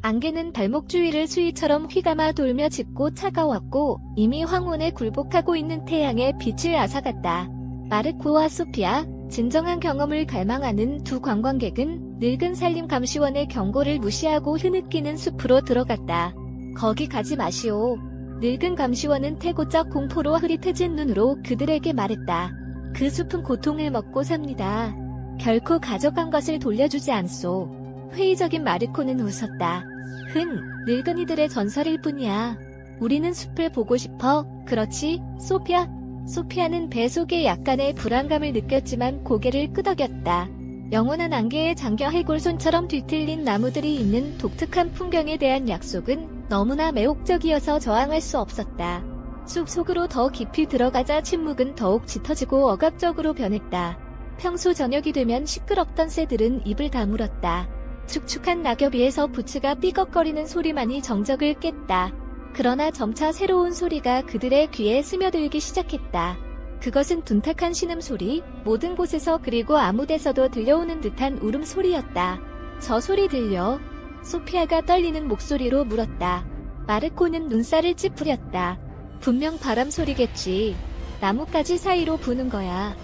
안개는 발목 주위를 수위처럼 휘감아 돌며 짙고 차가웠고 이미 황혼에 굴복하고 있는 태양의 빛을 앗아갔다. 마르코와 소피아, 진정한 경험을 갈망하는 두 관광객은 늙은 산림 감시원의 경고를 무시하고 흐느끼는 숲으로 들어갔다. 거기 가지 마시오. 늙은 감시원은 태고적 공포로 흐릿해진 눈으로 그들에게 말했다. 그 숲은 고통을 먹고 삽니다. 결코 가져간 것을 돌려주지 않소. 회의적인 마르코는 웃었다. 흔, 늙은이들의 전설일 뿐이야. 우리는 숲을 보고 싶어. 그렇지, 소피아? 소피아는 배 속에 약간의 불안감을 느꼈지만 고개를 끄덕였다. 영원한 안개에 잠겨 해골손처럼 뒤틀린 나무들이 있는 독특한 풍경에 대한 약속은 너무나 매혹적이어서 저항할 수 없었다. 숲 속으로 더 깊이 들어가자 침묵은 더욱 짙어지고 억압적으로 변했다. 평소 저녁이 되면 시끄럽던 새들은 입을 다물었다. 축축한 낙엽 위에서 부츠가 삐걱거리는 소리만이 정적을 깼다. 그러나 점차 새로운 소리가 그들의 귀에 스며들기 시작했다. 그것은 둔탁한 신음소리, 모든 곳에서 그리고 아무 데서도 들려오는 듯한 울음소리였다. 저 소리 들려? 소피아가 떨리는 목소리로 물었다. 마르코는 눈살을 찌푸렸다. 분명 바람 소리겠지. 나뭇가지 사이로 부는 거야.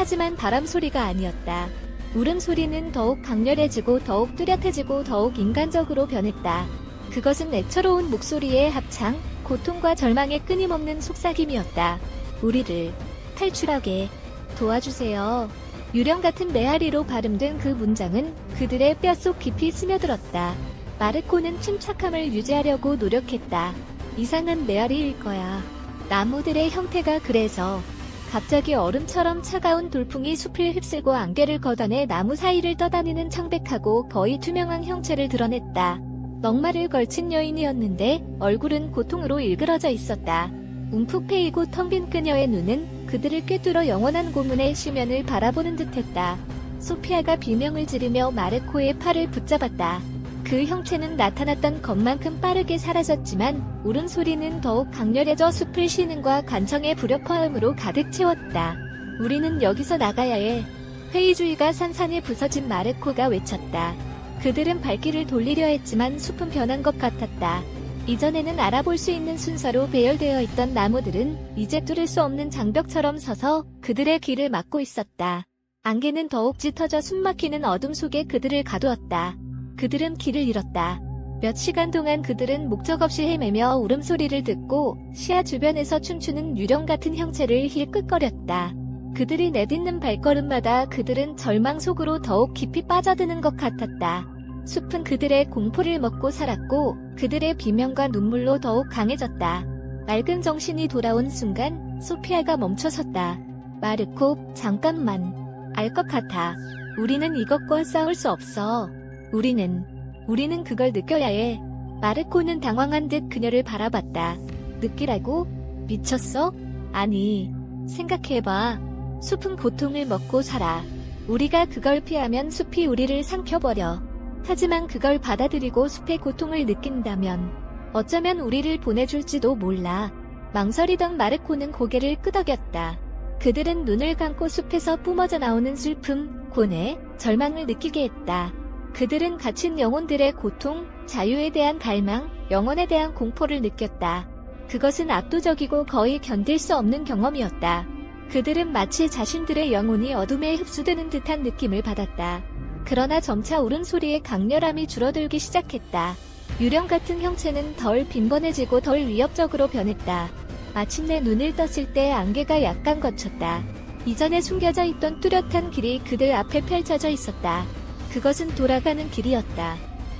하지만 바람 소리가 아니었다. 울음소리는 더욱 강렬해지고 더욱 뚜렷해지고 더욱 인간적으로 변했다. 그것은 애처로운 목소리의 합창, 고통과 절망의 끊임없는 속삭임이었다. 우리를 탈출하게 도와주세요. 유령 같은 메아리로 발음된 그 문장은 그들의 뼛속 깊이 스며들었다. 마르코는 침착함을 유지하려고 노력했다. 이상한 메아리일 거야. 나무들의 형태가 그래서 갑자기 얼음처럼 차가운 돌풍이 숲을 휩쓸고 안개를 걷어내 나무 사이를 떠다니는 창백하고 거의 투명한 형체를 드러냈다. 넉마를 걸친 여인이었는데 얼굴은 고통으로 일그러져 있었다. 움푹 패이고 텅 빈 그녀의 눈은 그들을 꿰뚫어 영원한 고문의 시면을 바라보는 듯했다. 소피아가 비명을 지르며 마르코의 팔을 붙잡았다. 그 형체는 나타났던 것만큼 빠르게 사라졌지만 울음소리는 더욱 강렬해져 숲을 쉬는과 관청의 불협화음으로 가득 채웠다. 우리는 여기서 나가야 해. 회의주의가 산산에 부서진 마르코가 외쳤다. 그들은 발길을 돌리려 했지만 숲은 변한 것 같았다. 이전에는 알아볼 수 있는 순서로 배열되어 있던 나무들은 이제 뚫을 수 없는 장벽처럼 서서 그들의 길을 막고 있었다. 안개는 더욱 짙어져 숨막히는 어둠 속에 그들을 가두었다. 그들은 길을 잃었다. 몇 시간 동안 그들은 목적 없이 헤매며 울음소리를 듣고 시야 주변에서 춤추는 유령 같은 형체를 힐끗거렸다. 그들이 내딛는 발걸음마다 그들은 절망 속으로 더욱 깊이 빠져드는 것 같았다. 숲은 그들의 공포를 먹고 살았고 그들의 비명과 눈물로 더욱 강해졌다. 맑은 정신이 돌아온 순간 소피아가 멈춰섰다. 마르코, 잠깐만. 알 것 같아. 우리는 이것과 싸울 수 없어. 우리는, 우리는 그걸 느껴야 해. 마르코는 당황한 듯 그녀를 바라봤다. 느끼라고? 미쳤어? 아니, 생각해봐. 숲은 고통을 먹고 살아. 우리가 그걸 피하면 숲이 우리를 삼켜버려. 하지만 그걸 받아들이고 숲의 고통을 느낀다면 어쩌면 우리를 보내줄지도 몰라. 망설이던 마르코는 고개를 끄덕였다. 그들은 눈을 감고 숲에서 뿜어져 나오는 슬픔, 고뇌, 절망을 느끼게 했다. 그들은 갇힌 영혼들의 고통, 자유에 대한 갈망, 영혼에 대한 공포를 느꼈다. 그것은 압도적이고 거의 견딜 수 없는 경험이었다. 그들은 마치 자신들의 영혼이 어둠에 흡수되는 듯한 느낌을 받았다. 그러나 점차 울음소리의 강렬함이 줄어들기 시작했다. 유령 같은 형체는 덜 빈번해지고 덜 위협적으로 변했다. 마침내 눈을 떴을 때 안개가 약간 걷혔다. 이전에 숨겨져 있던 뚜렷한 길이 그들 앞에 펼쳐져 있었다. 그것은 돌아가는 길이었다.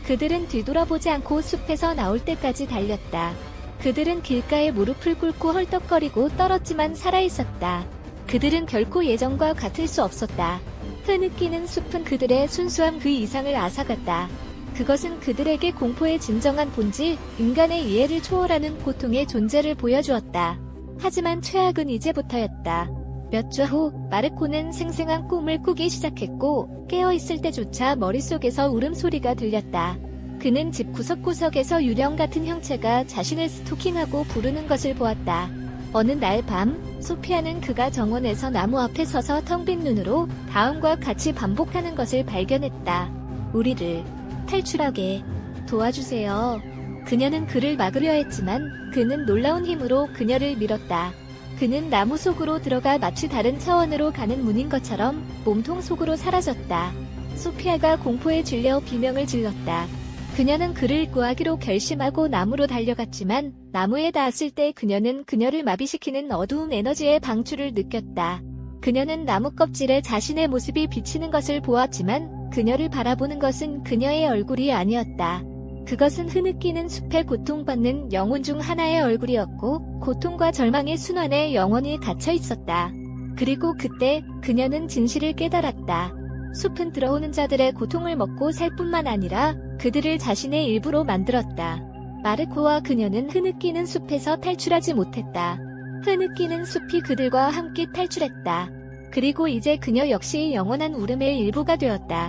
그들은 뒤돌아보지 않고 숲에서 나올 때까지 달렸다. 그들은 길가에 무릎을 꿇고 헐떡거리고 떨었지만 살아있었다. 그들은 결코 예전과 같을 수 없었다. 흐느끼는 숲은 그들의 순수함 그 이상을 앗아갔다. 그것은 그들에게 공포의 진정한 본질, 인간의 이해를 초월하는 고통의 존재를 보여주었다. 하지만 최악은 이제부터였다. 몇 주 후, 마르코는 생생한 꿈을 꾸기 시작했고, 깨어있을 때조차 머릿속에서 울음소리가 들렸다. 그는 집 구석구석에서 유령 같은 형체가 자신을 스토킹하고 부르는 것을 보았다. 어느 날 밤, 소피아는 그가 정원에서 나무 앞에 서서 텅 빈 눈으로 다음과 같이 반복하는 것을 발견했다. 우리를 탈출하게 도와주세요. 그녀는 그를 막으려 했지만 그는 놀라운 힘으로 그녀를 밀었다. 그는 나무 속으로 들어가 마치 다른 차원으로 가는 문인 것처럼 몸통 속으로 사라졌다. 소피아가 공포에 질려 비명을 질렀다. 그녀는 그를 구하기로 결심하고 나무로 달려갔지만 나무에 닿았을 때 그녀는 그녀를 마비시키는 어두운 에너지의 방출을 느꼈다. 그녀는 나무 껍질에 자신의 모습이 비치는 것을 보았지만 그녀를 바라보는 것은 그녀의 얼굴이 아니었다. 그것은 흐느끼는 숲에 고통받는 영혼 중 하나의 얼굴이었고 고통과 절망의 순환에 영원히 갇혀 있었다. 그리고 그때 그녀는 진실을 깨달았다. 숲은 들어오는 자들의 고통을 먹고 살 뿐만 아니라 그들을 자신의 일부로 만들었다. 마르코와 그녀는 흐느끼는 숲에서 탈출하지 못했다. 흐느끼는 숲이 그들과 함께 탈출했다. 그리고 이제 그녀 역시 영원한 울음의 일부가 되었다.